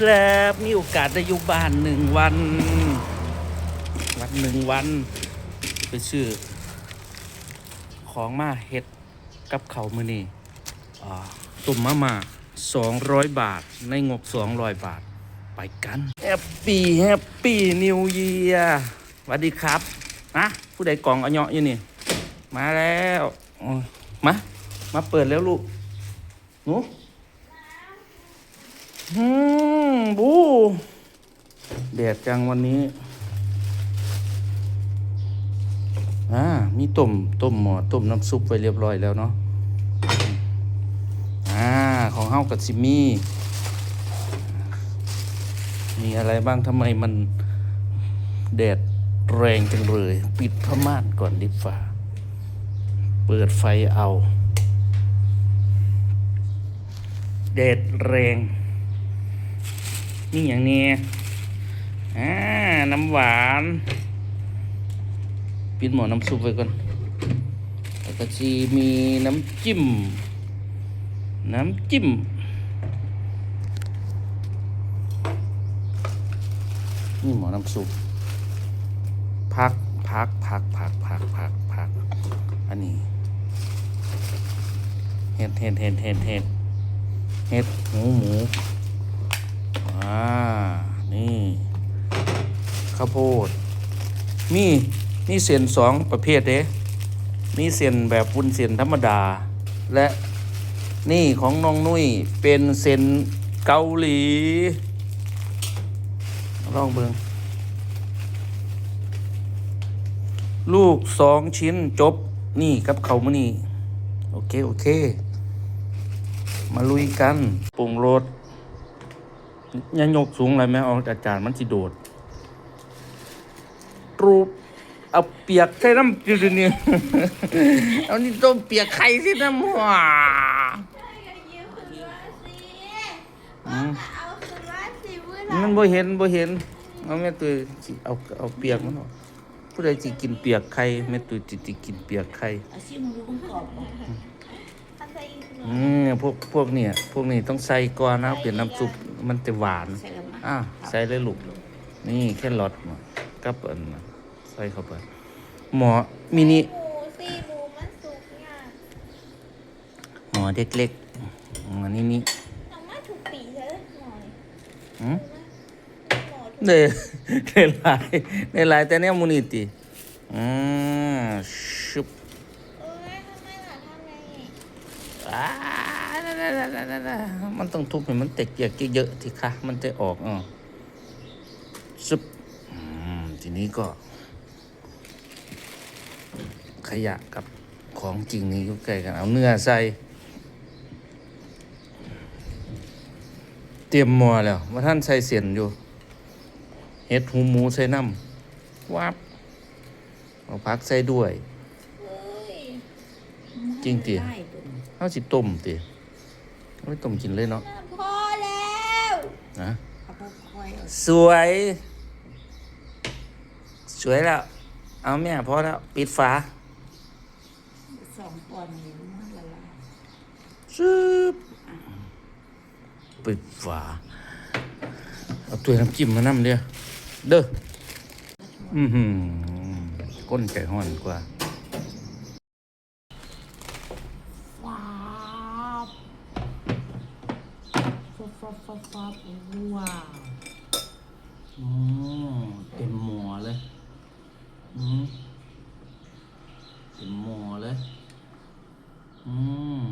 ครับ มีโอกาสได้อยู่บ้านหนึ่งวัน วันหนึ่งวัน ไปซื้อของมาเฮ็ดกับเขามือนี่ตุ่มมามาสองร้อยบาท ในงบสองร้อยบาท ไปกัน แฮปปี้แฮปปี้นิวเยียร์สวัสดีครับนะผู้ใดกล่องเอาเหยาะอยู่นี่ มาแล้วมา มาเปิดแล้วลูกหนูอืม บูแดดจังวันนี้อ่ามีต้มต้มหมอต้มน้ำซุปไว้เรียบร้อยแล้วเนาะอ่าของเฮากับซิมี่มีอะไรบ้างทำไมมันแดดแรงจังเลย ปิดผ้าม่านก่อนดิฟ้าเปิดไฟเอา แดดแรง นี่อย่างนี้อ่าน้ำหวานปิดหมอน้ำซุปไว้ก่อนแล้วก็จะมีน้ำจิ้ม น้ำจิ้มนี่หมอน้ำซุปพักพักพักพักพักพักพักอันนี้เห็ดเห็ดเห็ดเห็ดเห็ดเห็ดหมูหมู อ่า นี่ข้าวโพด มีมีเส้นสองประเภทเด้มีเส้นแบบวุ้นเส้นธรรมดา และนี่ของน้องนุ้ยเป็นเส้นเกาหลีลองเบิงลูกสองชิ้นจบนี่กับเขาวมานี่โอเค โอเค มาลุยกันปรุงรส ยังยกสูงอะไรไหมเอาอาจารย์มันสิโดดรูปเอาเปียกใส่น้ำจืดเนี่ยเอานี่ต้มเปียกไข่สิน้ำหัวอย่ายืมคืนมาสิพ่อก็เอาคืนมาสิเว้ยมันบ่เห็นบ่เห็น เอาแม่ตุ้ยสิเอาเอาเปียกมันออกผู้ใดสิกินเปียกไข่แม่ตุ้ยสิสิกินเปียกไข่อาชีพมึงรู้มึงกรอบบ่ทำใจอีกหน่อยอืมพวกพวกเนี่ย พวกนี้ต้องใส่ก่อนนะเปลี่ยนน้ำซุป มันจะหวานใส่ละมั้งอะใส่เลยลูกนี่แค่รสมากับอันนั้นใส่เข้าไปหมอมินิหมูสิหมูมันสุกเนี่ยหมอเล็กๆอันนี้นี่เอามาถูกปีเลยหน่อยอืมหมอถูกเด้ได้หลายได้หลายแต่เนี่ยมูนิติอืมชุบ เอ้ยทำไมล่ะทำไง อ่า มันต้องทุบให้มันแตกเกียกเยอะๆทีค่ะมันจะออกอะซุบอืมทีนี้ก็ ขยะกับของจริงนี่อยู่ใกล้กันเอาเนื้อใส่เตรียมหมัวแล้วว่าท่านใส่เสียนอยู่เฮ็ดหูหมูใส่น้ำวับเอาพักใส่ด้วยเฮ้ยจริงติได้ตัวนี้เอาสิต้มติเอา ไปต้มกินเลยเนาะน่าพอแล้วนะเอาไปคอยเอาสวย สวยแล้ว เอาแม่พอแล้ว ปิดฝาสองปอนด์นี่มันละลายซึบปิดฝา เอาตัวน้ำจิ้มมาน้ำเดียวเด้อ อือหือก้นใจห้อนกว่า ว้าวฟับฟับฟับฟับ ว้าวอ๋อเต็มหม้อเลยอืมเต็มหม้อเลยอืม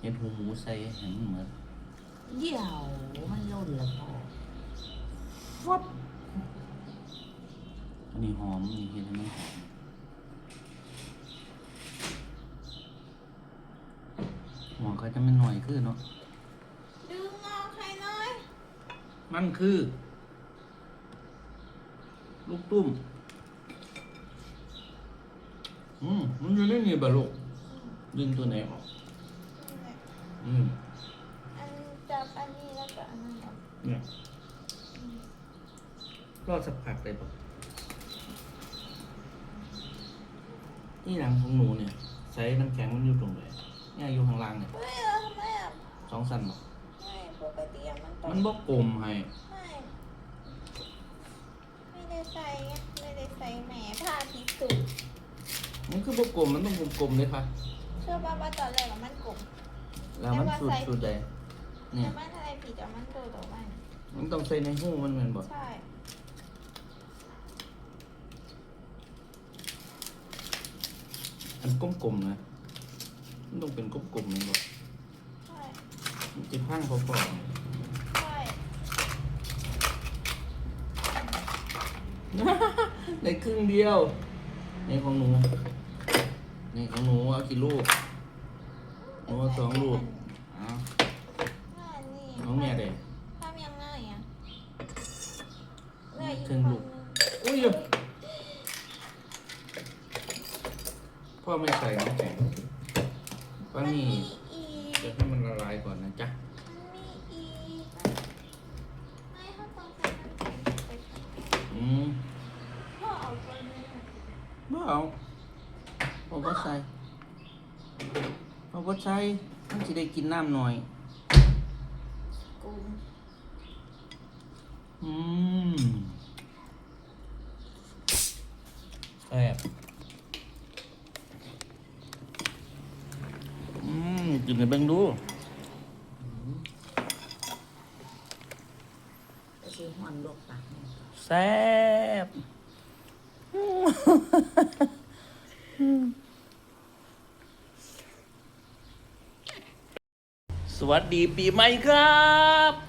เห็ดหูหมูใส่เห็นเหมือนเดี๋ยวมันหล่นแล้วพอฟับอันนี้หอมนี่เห็นไหมหอมหมอเขาจะไม่หน่อยขึ้นเนาะ ดึงออกให้หน่อย มันคือ ลูกตุ้ม อืม มันอยู่ในนี่บ่ลูกดึงตัวไหนออก อืม อันจับอันนี้แล้วก็อันนั้นออกเนี่ยรอดสักพักเลยปะนี่หลังของหนูเนี่ยใช้น้ำแข็งมันอยู่ตรงไหนเนี่ยอยู่ข้างล่างเนี่ยเฮ้ยเออทำไมอะ สองสั้นหรอไม่ปกติอะมันต้องมันบ่กลมให้ไม่ ไม่ได้ใส่ไงไม่ได้ใส่แหมผ้าที่สุดมันคือบ่กลมมันต้องกลมๆเลยค่ะ เชื่อป่ะว่าตอนแรกอะมันกลม แล้วมันสุดสุดใดนี่แต่มันอะไรผิดแต่มันโดดออกมามันต้องใส่ในหูมันแม่นบ่ใช่ อันกลมๆนะมันต้องเป็นกลมๆแม่นบ่ใช่ มันสิพังพอใช่ ๆ ได้ครึ่งเดียวนี่ของหนูนี่ของหนูเอากี่ลูกหนูเอาสองลูกอ้าวอ่านี่น้องแม่เด้ทำยังไงอะเหลืออีกครึ่งลูกคนนึงอุ้ยพ่อไม่ใส่ พ่อก็ใส่มันจะได้กินน้ำหน่อยกูอืมแอบอืมกินให้เบิ่งดูก็คือหอนลวกปากเนี่ยแซ่บ วัสดีปีใหม่ครับ